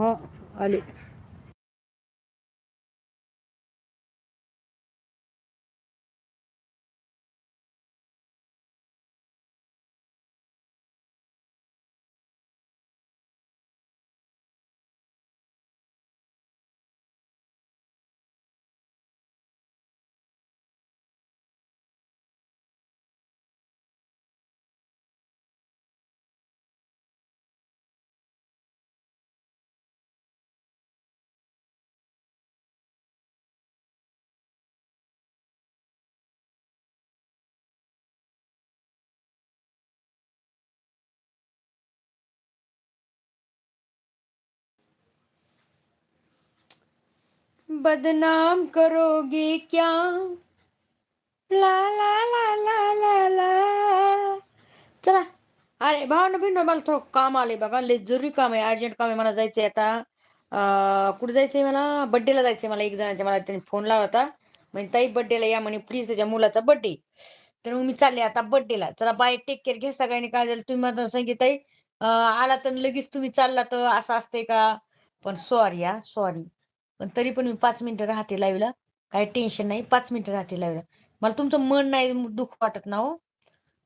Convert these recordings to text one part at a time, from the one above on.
हा आले बदनाम करोगे क्या? ला ला ला ला ला ला। चला. अरे भावना भिन्न मला थोडं काम आले बघा. लय जरुरी काम आहे अर्जंट काम आहे मला जायचंय आता. कुठे जायचंय मला? बड्डेला जायचंय मला एक जणांच्या. मला त्यांनी फोन लावला होता. म्हणजे ताई बड्डेला या म्हणे प्लीज त्याच्या मुलाचा बड्डे तर मग मी चालले आता बड्डेला चला बाय टेक केअर घ्या सगळ्यांनी काय झालं तुम्ही माझं सांगितलं ताई आला तर लगेच तुम्ही चालला तर असं असतंय का? पण सॉरी या सॉरी पण तरी पण मी पाच मिनिटं राहते लाईव्हला काही टेन्शन नाही पाच मिनिटं राहते लाईव्हला मला तुमचं मन नाही दुःख वाटत ना हो.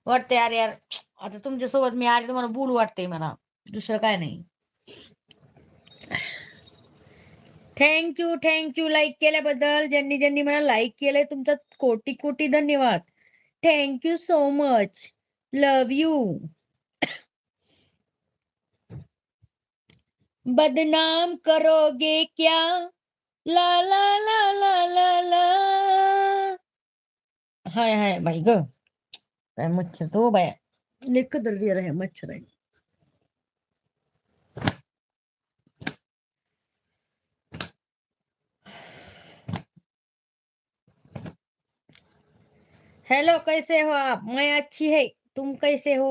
वाटतंय अरे यार आता तुमच्यासोबत मी अरे तुम्हाला बोलू वाटतंय मला. दुसरं काय नाही. थँक्यू थँक्यू लाईक केल्याबद्दल. ज्यांनी ज्यांनी मला लाईक केलंय तुमचा कोटी कोटी धन्यवाद thank you so much love you बदनाम करोगे क्या? ला ला ला ला ला ला हाय हाय बाई ग काय मच्छर तो बाया लेख दर्दी आहे मच्छर आहे हेलो कैसे हो आप? मैं अच्छी है। तुम कैसे हो?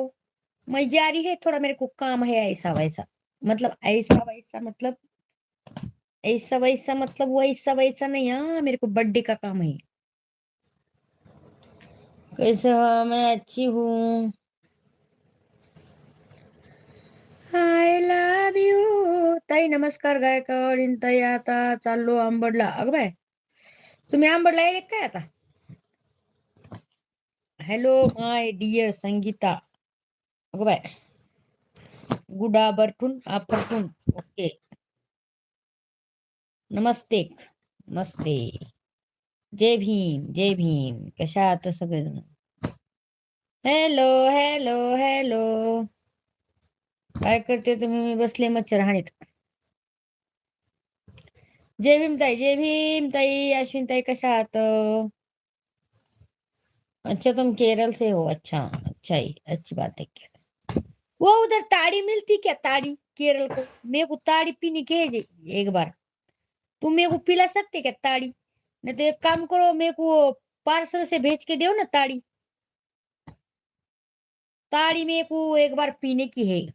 मैं जा रही है, थोड़ा मेरे को काम है ऐसा वैसा। मतलब ऐसा वैसा मतलब ऐसा वैसा मतलब वो ऐसा वैसा नहीं हाँ मेरे को बर्थडे का काम है। कैसे? हो, मैं अच्छी हूँ। आय लव यू ताई, नमस्कार गायकवाडीन ताई आता चाललो आंबडला अगं बाय। तुम्ही आंबडला येले काय आता? Hello my dear Sangita. अग bye. Good afternoon afternoon okay नमस्ते नमस्ते। जय भीम जय भीम। कशा आहात सगळेजण? हॅलो हॅलो हॅलो काय करते तुम्ही? मी बसले मच्छर हाणीत. जय भीम ताई, जय भीम ताई, अश्विन ताई, कशा आहात? अच्छा तुम केरल से हो। अच्छा अच्छा ही, अच्छी बात है केरल। वो उधर ताड़ी मिलती क्या? ताड़ी, केरल को? मेरे को ताड़ी पीने के एक बार। तुम मेरे को पिला सकते क्या ताड़ी? नहीं तो एक काम करो मेरे को पार्सल से भेज के दो ना ताड़ी. ताड़ी मेरे को एक बार पीने की है.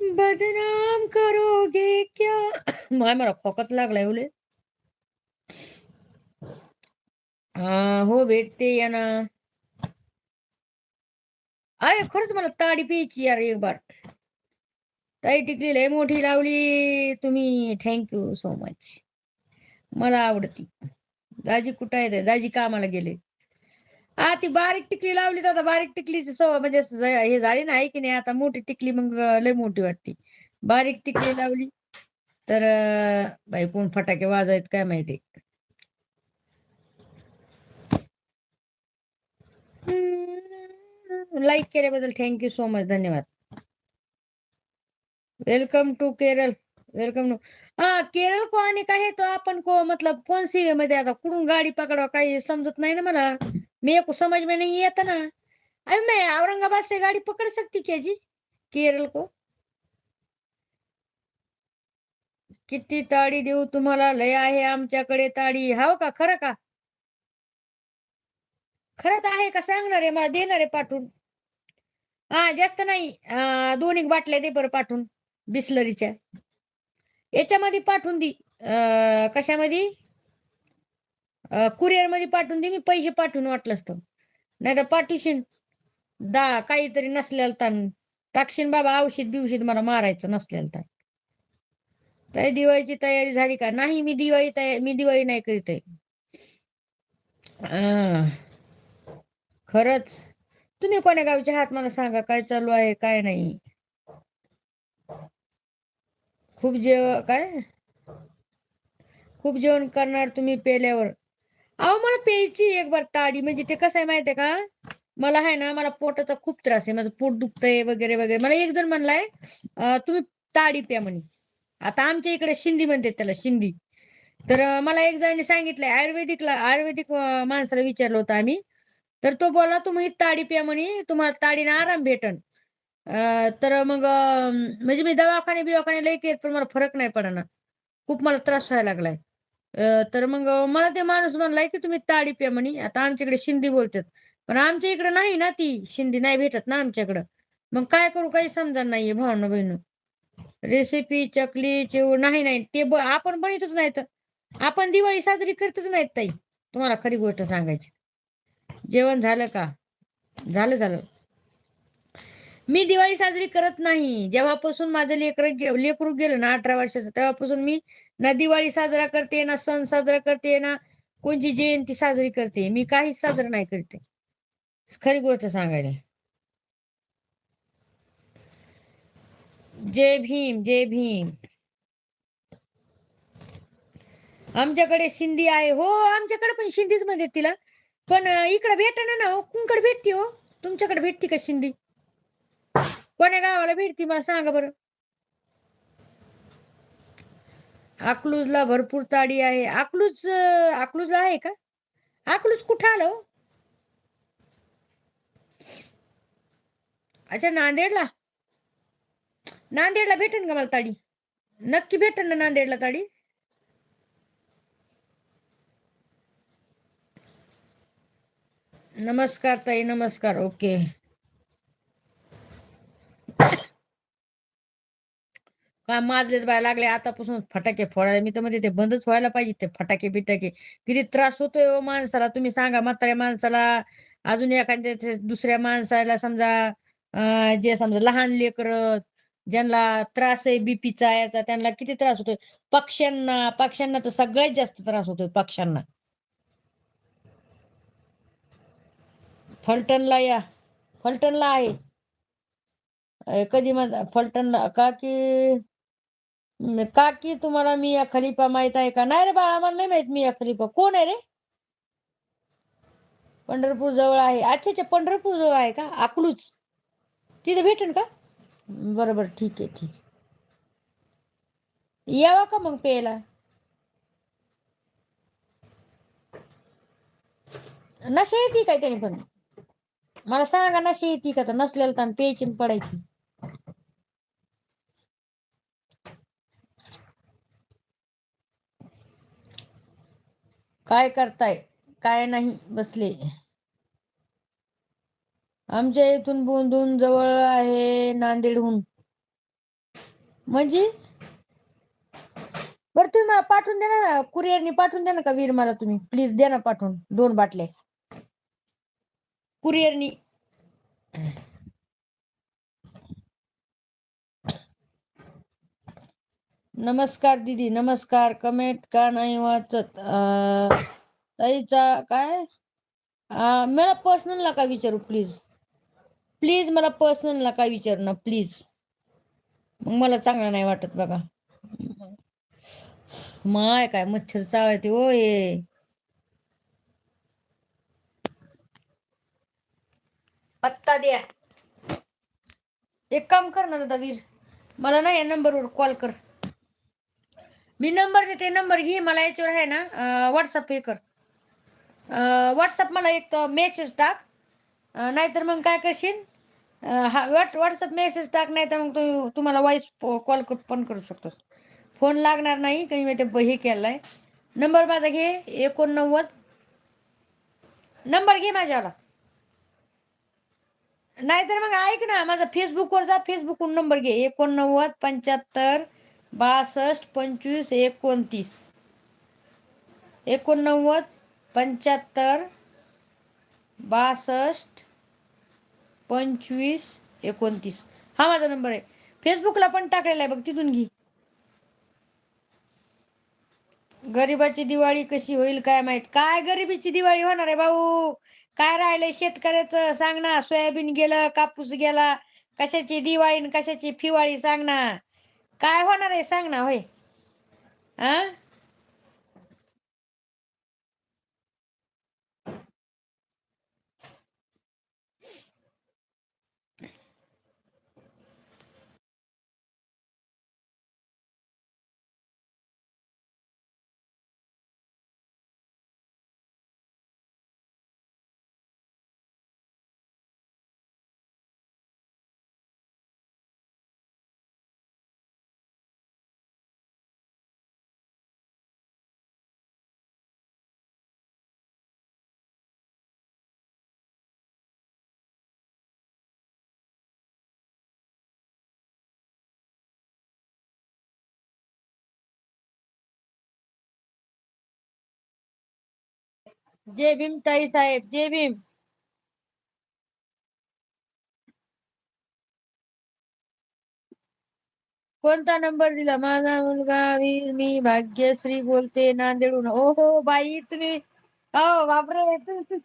बदनाम करोगे क्या? मेरा माय मला खोकच लागलाय उले हा, हो भेटते या ना. अरे, खरंच मला ताडी प्यायची यार एक बार. ताई टिकली लय मोठी लावली. तुम्ही थँक्यू सो मच मला आवडती. दाजी कुठं आहे दाजी कामाला गेले. हा ती बारीक टिकली लावली तर आता. बारीक टिकलीची सव म्हणजे हे झाली नाही की नाही? आता मोठी टिकली मग लय मोठी वाटते. बारीक टिकली लावली. तर बाई कोण फटाके वाजवायत काय माहिती? लाईक केल्याबद्दल थँक्यू सो मच धन्यवाद. Welcome to Kerala welcome to हा केरल को आणि काय तो? आपण को मतलब कोण सी मध्ये? आता कुठून गाडी पकडावं काही समजत नाही ना मला. मी को समझ में नहीं आता ना. अरे मैं औरंगाबाद से गाड़ी पकड़ सकती क्या जी? केरल को? किती ताडी देऊ तुम्हाला? लय आहे आमच्याकडे ताडी. हाव का? खरं का? खरंच आहे का? सांगणार आहे मला देणार आहे पाठवून. हा जास्त नाही. दोन एक बाटल्या दे बरं पाठवून. बिस्लरीच्या. याच्यामध्ये पाठवून दे. कशामध्ये? कुरिअरमध्ये पाठवून दे. मी पैसे पाठवून वाटलंच तर नाही तर पाठवशीन दा काहीतरी नसलेलं ताण. टाकशीन बाबा औषध बिवषध मला मारायचं नसलेलं तर तर दिवाळीची तयारी झाली का? नाही मी दिवाळी तयारी मी दिवाळी नाही करीत आहे. अं, खरंच. तुम्ही कोण्या गावच्या हात मला सांगा काय चालू आहे काय नाही? खूप जेव काय? खूप जेवण करणार तुम्ही पेल्यावर. अहो मला प्यायची एक बार ताडी म्हणजे ते कसं आहे माहितीये का? मला आहे ना मला पोटाचा खूप त्रास आहे. माझं पोट दुखतंय वगैरे वगैरे. मला एक जण म्हणलाय तुम्ही ताडी प्या म्हणे. आता आमच्या इकडे शिंदी म्हणते त्याला शिंदी. तर मला एक जणांनी सांगितलंय आयुर्वेदिकला आयुर्वेदिक माणसाला विचारलं होतं आम्ही. तर तो बोला तुम्ही ताडी प्या म्हणे तुम्हाला ताडीने आराम भेटन. तर मग म्हणजे मी दवाखाने बिवाखाने लई केत पण मला फरक नाही पडणार खूप मला त्रास व्हायला लागलाय. तर मग मला ते माणूस म्हणलाय की तुम्ही ताडी प्या म्हणे. आता आमच्याकडे शिंदी बोलतात. पण आमच्या इकडे नाही ना ती शिंदी नाही भेटत ना आमच्याकडं. मग काय करू काही समजा नाहीये भावना बहिणू. रेसिपी चकली चिव नाही नाही. ते आपण बनवतच नाही तर आपण दिवाळी साजरी करतच नाहीत ताई. तुम्हाला खरी गोष्ट सांगायची. जेवण झालं का? झालं झालं. मी दिवाळी साजरी करत नाही. जेव्हापासून माझं लेकर लेकरू गेलं ना अठरा वर्षाचं तेव्हापासून मी ना दिवाळी साजरा करते ना सण साजरा करते ना कोणची जयंती साजरी करते. मी काहीच साजरा नाही करते. खरी गोष्ट सांगायला. जय भीम जय भीम. आमच्याकडे शिंदी आहे. हो आमच्याकडे पण शिंदीच मध्ये तिला पण इकडे भेटना ना हो. कुंकड भेटते हो. तुमच्याकडे भेटते का शिंदी? कोण्या गावाला भेटती मला सांगा बरं. अकलूजला भरपूर ताडी आहे. अकलूज अकलूजला आहे का? अकलूज कुठं आलं हो? अच्छा नांदेडला? नांदेडला भेटेन का मला ताडी? नक्की भेटेन ना नांदेडला ताडी. नमस्कार ताई नमस्कार. ओके. काय माजलेच बाय लागले आतापासून फटाके फोडायला. मी तर मध्ये ते बंदच व्हायला पाहिजे ते फटाके बिटाके. किती त्रास होतोय हो माणसाला. तुम्ही सांगा म्हाताऱ्या माणसाला. अजून एखाद्या दुसऱ्या माणसाला समजा जे समजा लहान लेकर ज्यांना त्रास आहे बीपीचा याचा त्यांना किती त्रास होतोय? पक्ष्यांना पक्ष्यांना तर सगळ्यात जास्त त्रास होतोय पक्ष्यांना. फलटणला या. फलटणला आहे. कधी मग फलटणला का की काकी का की तुम्हाला मी खलिफा माहीत आहे का? नाही रे बाळा मला नाही माहीत मी खलिफा. कोण आहे रे? पंढरपूर जवळ आहे. अच्छा अच्छा पंढरपूर जवळ आहे का? आकलूच तिथे भेटेल का? बरोबर ठीक आहे ठीक यावा का मग प्यायला? नशा येते काय त्याने पण? मला सांगा नशा येते का? तर नसलेलं तर प्यायची पडायची. काय करताय? काय नाही बसले. आमच्या इथून बोंधून जवळ आहे नांदेडहून. म्हणजे? बरं तुम्ही मला पाठवून द्या ना कुरिअरनी पाठवून द्या ना का वीर मला तुम्ही? प्लीज द्या ना पाठवून दोन बाटले कुरिअरनी. नमस्कार दीदी नमस्कार. कमेंट का नाही वाचत? ताईचा काय? मला पर्सनल नका विचारू प्लीज प्लीज मला पर्सनल नका विचारू ना प्लीज मग मला चांगलं नाही वाटत बघा. माय काय मच्छर चावते ओ हे. पत्ता द्या. एक काम कर ना दादा वीर. मला ना या नंबरवर कॉल कर. मी नंबर देते नंबर घे मला याच्यावर आहे ना व्हॉट्सअप हे कर. व्हॉट्सअप मला एक मेसेज टाक. नाहीतर मग काय करशील? हा व्हॉट व्हॉट्सअप मेसेज टाक नाही तर मग तू तुम्हाला व्हॉइस कॉल पण करू शकतोस. फोन लागणार नाही काही मी ते ब- हे केलं आहे नंबर माझा घे एकोणनव्वद. नंबर घे माझ्यावाला. नाहीतर मग ऐक ना माझा फेसबुकवर जा फेसबुकवरून नंबर घे. एकोणनव्वद पंच्याहत्तर बासष्ट पंचवीस एकोणतीस. एकोणनव्वद पंच्याहत्तर बासष्ट पंचवीस एकोणतीस. हा माझा नंबर आहे. फेसबुकला पण टाकलेला आहे बघ तिथून घे. गरिबाची दिवाळी कशी होईल काय माहीत? काय गरिबीची दिवाळी होणार आहे भाऊ? काय राहिलंय शेतकऱ्याचं? सांग ना सोयाबीन गेलं कापूस गेला. कशाची दिवाळी कशाची फिवाळी सांग ना. काय होणार आहे? सांग ना होय. आ? जय भीम ताई साहेब जय भीम. कोणता नंबर दिला? माझा मुलगा वीर मी भाग्यश्री बोलते नांदेडून ओ हो बाई तुम्ही हो बापरे तुम्ही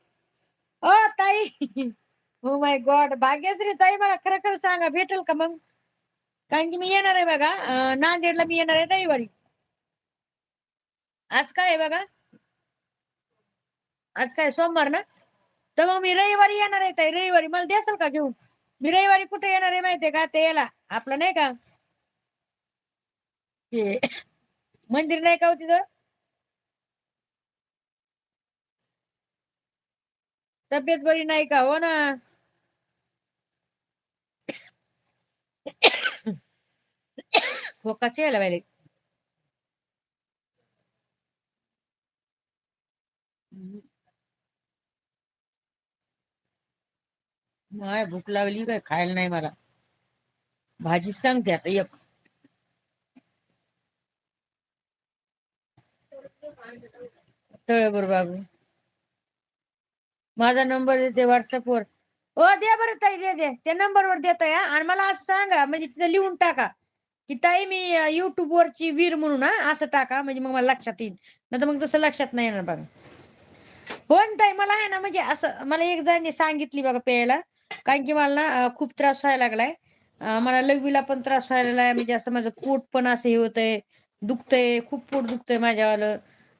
ओ ताई. हो माय गॉड भाग्यश्री ताई मला खरं खरं सांगा भेटेल का मग? कारण की मी येणार आहे बघा. नांदेडला मी येणार आहे रविवारी. आज काय आहे बघा? आज काय सोमवार ना? तर मग मी रविवारी येणार आहे ताई रविवारी मला द्याल का घेऊन? मी रविवारी कुठे येणार आहे माहितीये का? ते याला आपलं नाही का? ते मंदिर नाही का हो तिथं? तब्येत बरी नाही का हो ना? खोकाच यायला पाहिजे. नाही भूक लागली काय? खायला नाही मला. भाजी सांगते आता एक. तळबर बाबू. माझा नंबर देते व्हॉट्सअपवर. ओ द्या बरं ताई दे दे. त्या नंबरवर देता या आणि मला असं सांगा म्हणजे तिथं लिहून टाका की ताई मी युट्यूब वरची वीर म्हणून हा असं टाका म्हणजे मग मला लक्षात येईल. नाही तर मग तसं लक्षात नाही येणार बघा. हो ना ताई मला आहे ना म्हणजे असं मला एक जणांनी सांगितली बघा प्यायला कारण की मला ना खूप त्रास व्हायला लागलाय. मला लघवीला पण त्रास व्हायला लागलाय. म्हणजे असं माझं पोट पण असं हे होतंय दुखतंय खूप पोट दुखतंय माझ्यावालं.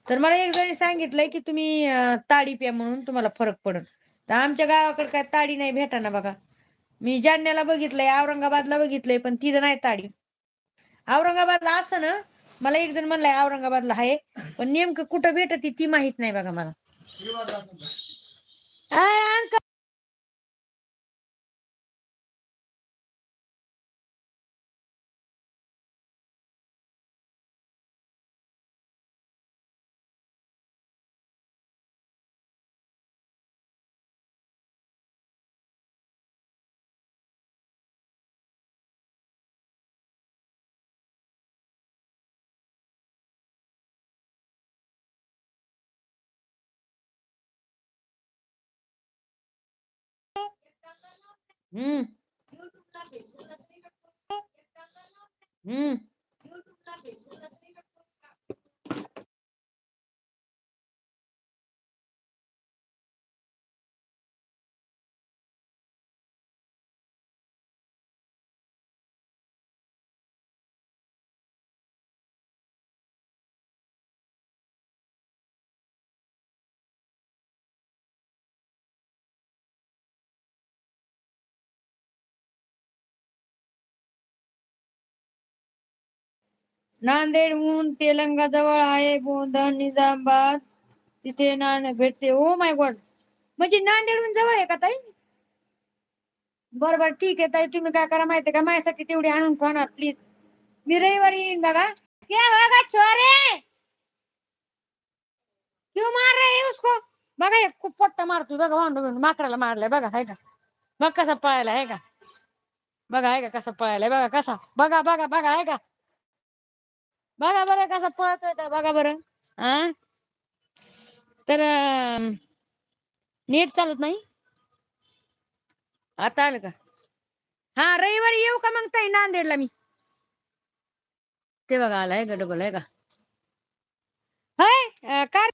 तर मला एक जणी सांगितलंय की तुम्ही ताडी प्या म्हणून तुम्हाला फरक पडेल. तर आमच्या गावाकडे काय ताडी नाही भेटाना बघा. मी जालन्याला बघितलंय औरंगाबादला बघितलंय पण तिथं नाही ताडी. औरंगाबादला असं ना मला एक जण म्हणलंय औरंगाबादला आहे पण नेमकं कुठं भेटत ती माहीत नाही बघा मला. Mm. Mm. नांदेडहून तेलंगाजवळ आहे बोंधन निजामाबाद. तिथे नाणं भेटते. ओ माय गॉड म्हणजे नांदेडहून जवळ आहे का ताई? बरं बरं ठीक आहे ताई. तुम्ही काय करा माहितीये का? माझ्यासाठी तेवढी आणून ठेवा प्लीज मी रविवारी येईन बघा. क्या होगा छोरे क्यों मार रहे हैं उसको? बघा एक खूप पट्टा मारतोय बघा भांडू माकडाला मारलाय. बघा हाय का? बघ कसा पळायला आहे का? बघा आहे का? कसा पळायलाय बघा कसा? बघा बघा बघा आहे का? बघा बरं कसा पळतोय तर बघा बरं. हा? तर नीट नेट चालत नाही? आता आलं का? हा रविवारी येऊ का मग ताई नांदेडला मी? ते बघा आलाय का डबल आहे का? हाय कार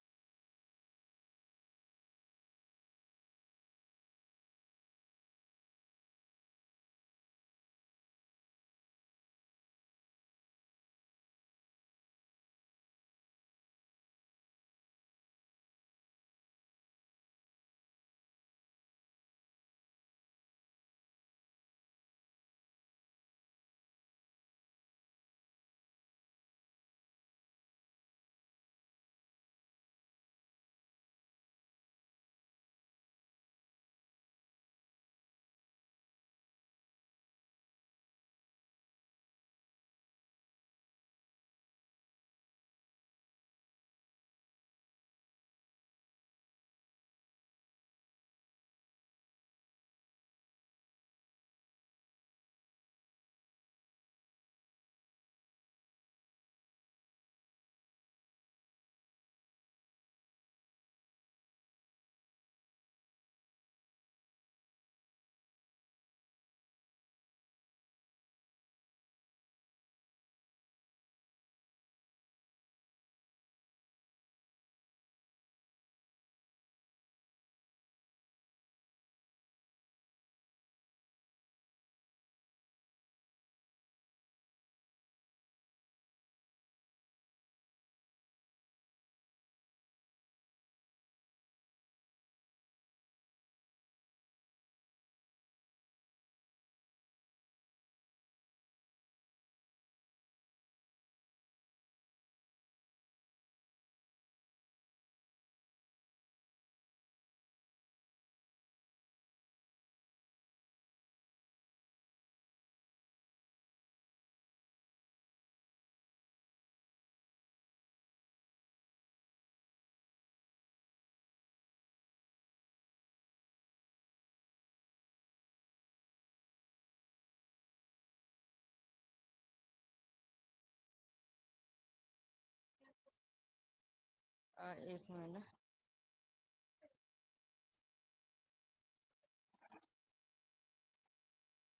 एक मिनिट.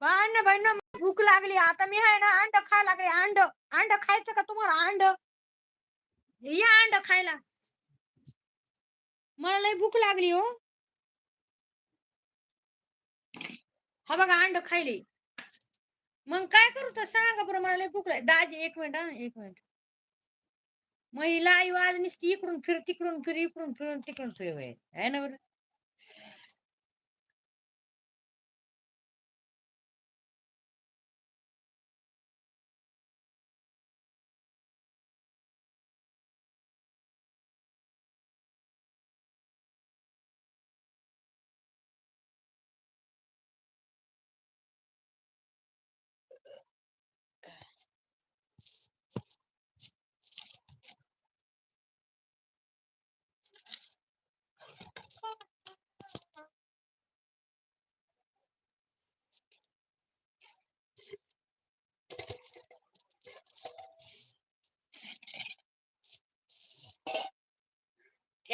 ना बहिण भूक लागली. आता मी आहे ना अंड खायला लागले. अंड अंड खायचं का तुम्हाला अंड? या अंड खायला. मला लय भूक लागली हो. हा बघा अंड खायली. मग काय करू तर सांगा बरं मला लय भूक लागली दाजी एक मिनिट हा एक मिनिट. महिला आई लाईव्ह आज नुसती इकडून फिर तिकडून फिर इकडून फिरून तिकडून फिर होय. आहे ना बरं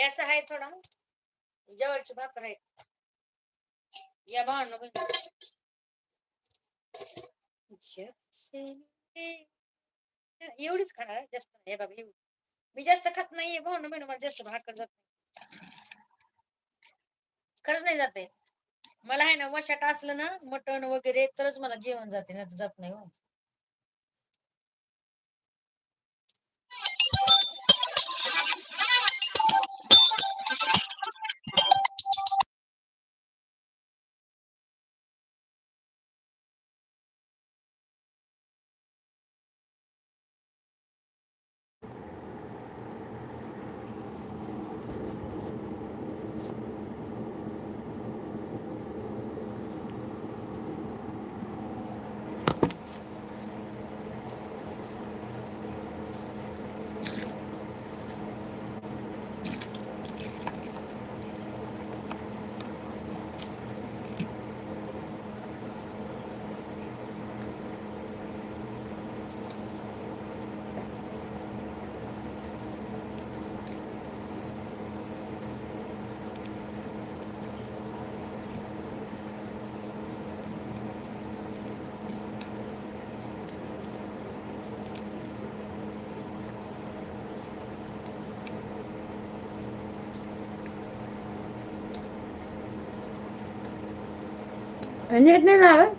ठेसा आहे थोडा. जवळची भाकर आहे. या भावना एवढीच खाणार जास्त नाही. हे बघा एवढी. मी जास्त खात नाहीये भावना बहिण मला जास्त भाकर जात नाही. खरंच नाही जाते मला आहे ना वशाट असलं ना मटण वगैरे तरच मला जेवण जाते नाही तर जात नाही हो. नेट नाही लागत कालची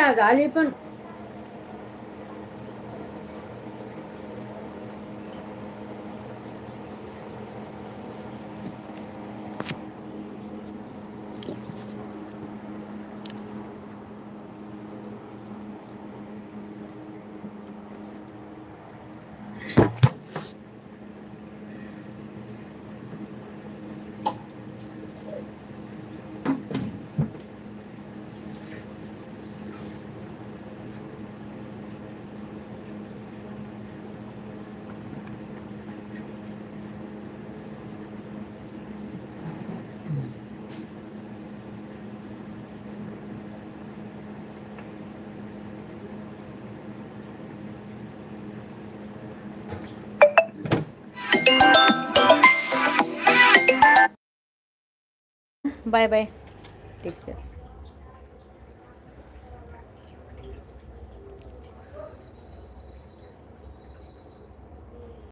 आज आली पण बाय बाय टेक केअर